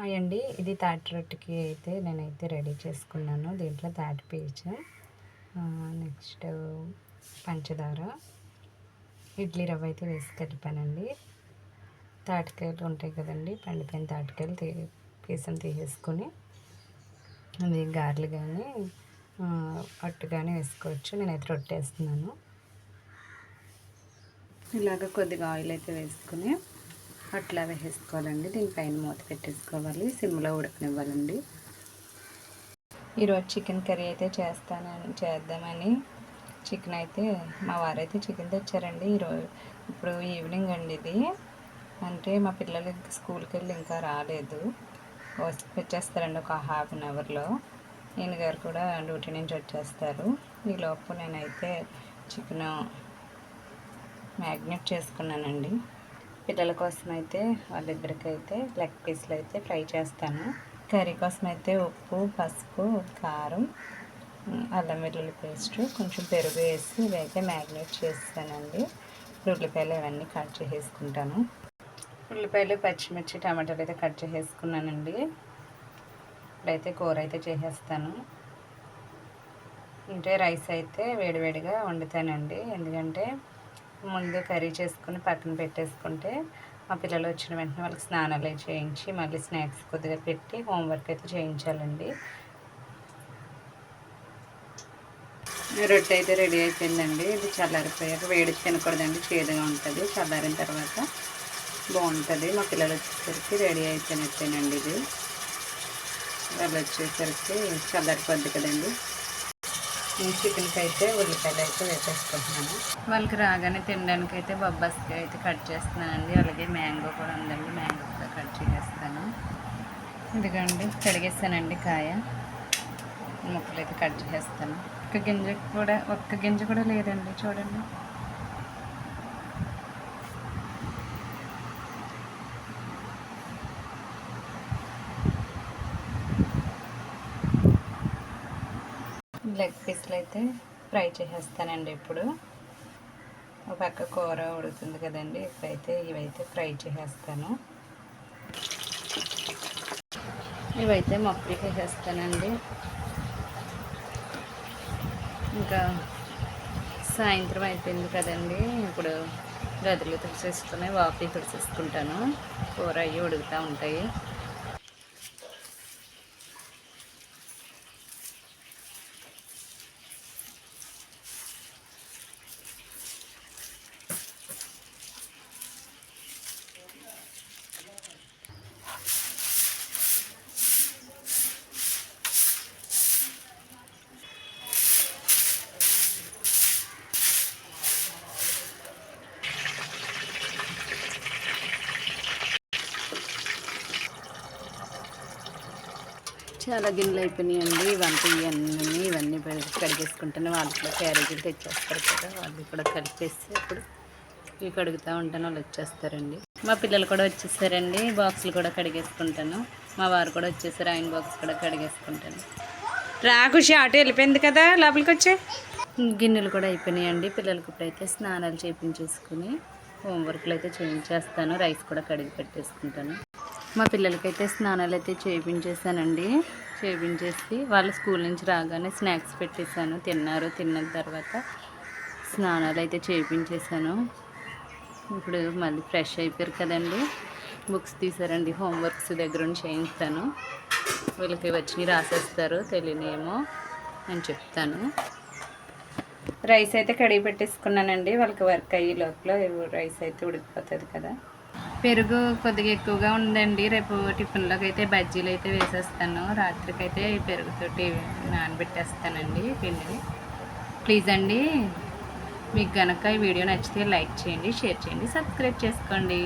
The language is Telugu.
హాయ్ అండి ఇది తాటి రొట్టెకి అయితే నేనైతే రెడీ చేసుకున్నాను. దీంట్లో తాటి పీచ్. నెక్స్ట్ పంచదార. ఇడ్లీ రవ్వ అయితే వేసి కలిపానండి. తాటికాయలు ఉంటాయి కదండి పండిపోయిన తాటికాయలు తీ పీసం తీసేసుకొని అది గారెలు కానీ అట్టు కానీ వేసుకోవచ్చు. నేనైతే రొట్టె వేస్తున్నాను. ఇలాగ కొద్దిగా ఆయిల్ అయితే వేసుకుని అట్లా వేసేసుకోవాలండి. దీనిపైన మూత పెట్టేసుకోవాలి. సిమ్లో ఉడకనివ్వాలండి. ఈరోజు చికెన్ కర్రీ అయితే చేస్తానని చేద్దామని చికెన్ అయితే మా వారైతే చికెన్ తెచ్చారండి ఈరోజు. ఇప్పుడు ఈవినింగ్ అండి ఇది. అంటే మా పిల్లలు ఇంకా స్కూల్కి వెళ్ళి ఇంకా రాలేదు. వచ్చేస్తారండి ఒక హాఫ్ అన్ అవర్లో. నేను గారు కూడా డ్యూటీ నుంచి వచ్చేస్తారు. ఈ లోపు నేనైతే చికెన్ మ్యాగ్నెట్ చేసుకున్నానండి. పిల్లల కోసం అయితే వాళ్ళిద్దరికి అయితే లెగ్ పీస్లు అయితే ఫ్రై చేస్తాను. కర్రీ కోసం అయితే ఉప్పు పసుపు కారం అల్లం వెల్లుల్లి పేస్ట్ కొంచెం పెరుగు వేసి ఇదైతే మ్యాగ్నేట్ చేస్తానండి. ఉల్లిపాయలు ఇవన్నీ కట్ చేసేసుకుంటాను. ఉల్లిపాయలు పచ్చిమిర్చి టమాటాలు అయితే కట్ చేసేసుకున్నానండి. ఇప్పుడైతే కూర అయితే చేసేస్తాను. అంటే రైస్ అయితే వేడివేడిగా వండుతానండి. ఎందుకంటే ముందు కర్రీ చేసుకుని పక్కన పెట్టేసుకుంటే మా పిల్లలు వచ్చిన వెంటనే వాళ్ళకి స్నానాలు చేయించి మళ్ళీ స్నాక్స్ కొద్దిగా పెట్టి హోంవర్క్ అయితే చేయించాలండి. రొట్టె అయితే రెడీ అయిపోయిందండి. ఇది చల్లారిపోయాక వేడి తినకూడదండి చేదుగా ఉంటుంది. చల్లారిన తర్వాత బాగుంటుంది. మా పిల్లలు వచ్చేసరికి రెడీ అయిపోయినట్టేనండి ఇది. వాళ్ళు వచ్చేసరికి చల్లారిపోద్ది కదండి. చికెన్కి అయితే ఉల్లిపాయలు అయితే వేసేసుకుంటున్నాను. వాళ్ళకి రాగానే తినడానికి అయితే బొబ్బాస్కి అయితే కట్ చేస్తున్నానండి. అలాగే మ్యాంగో కూడా ఉందండి. మ్యాంగో కూడా కట్ చేసేస్తాను. ఇదిగోండి కడిగేస్తానండి కాయ. ముక్కలు అయితే కట్ చేస్తాను ఒక్క గింజ కూడా ఒక్క గింజ కూడా లేదండి చూడండి. లెగ్ పీస్లు అయితే ఫ్రై చేసేస్తానండి ఇప్పుడు. ఒక పక్క కూర ఉడుతుంది కదండి ఇప్పుడైతే ఇవైతే ఫ్రై చేసేస్తాను. ఇవైతే మొక్కలు వేసేస్తానండి ఇంకా సాయంత్రం అయిపోయింది కదండి ఇప్పుడు గదులు తుడిచేసుకుని వాపి తుడిచేసుకుంటాను. కూర అవి ఉడుకుతూ ఉంటాయి. చాలా గిన్నెలు అయిపోయినాయండి. ఇవంతా ఇవన్నీ ఇవన్నీ కడిగేసుకుంటాను వాళ్ళు కూడా క్యారేజీలు తెచ్చేస్తారు కదా. వాళ్ళు కూడా కలిపేసి అప్పుడు ఇవి కడుగుతూ ఉంటాను వాళ్ళు వచ్చేస్తారండి. మా పిల్లలు కూడా వచ్చేసారండి. బాక్సులు కూడా కడిగేసుకుంటాను. మా వారు కూడా వచ్చేసారు. ఆయన బాక్స్ కూడా కడిగేసుకుంటాను. రాకుషి ఆటో వెళ్ళిపోయింది కదా లోపలికి వచ్చే. గిన్నెలు కూడా అయిపోయినాయండి. పిల్లలకి ఇప్పుడైతే స్నానాలు చేయించేసుకుని హోంవర్క్లు అయితే చేయించేస్తాను. రైస్ కూడా కడిగి పెట్టేసుకుంటాను. మా పిల్లలకైతే స్నానాలు అయితే చేయించేసానండి చేయించేసి వాళ్ళు స్కూల్ నుంచి రాగానే స్నాక్స్ పెట్టేశాను. తిన్నారు. తిన్న తర్వాత స్నానాలు అయితే చేయించేసాను ఇప్పుడు మళ్ళీ ఫ్రెష్ అయిపోయారు కదండి. బుక్స్ తీసారండి హోంవర్క్స్ దగ్గర ఉండి చేయిస్తాను వీళ్ళకి వచ్చి రాసేస్తారు. తెలియనేమో అని చెప్తాను. రైస్ అయితే కడిగి పెట్టేసుకున్నానండి. వాళ్ళకి వర్క్ అయ్యే లోపల రైస్ అయితే ఉడికిపోతుంది కదా. పెరుగు కొద్దిగా ఎక్కువగా ఉందండి. రేపు టిఫిన్లోకి అయితే బజ్జీలు అయితే వేసేస్తాను. రాత్రికి అయితే పెరుగుతోటి నానబెట్టేస్తానండి పిండిని. ప్లీజ్ అండి మీకు కనుక ఈ వీడియో నచ్చితే లైక్ చేయండి షేర్ చేయండి సబ్స్క్రైబ్ చేసుకోండి.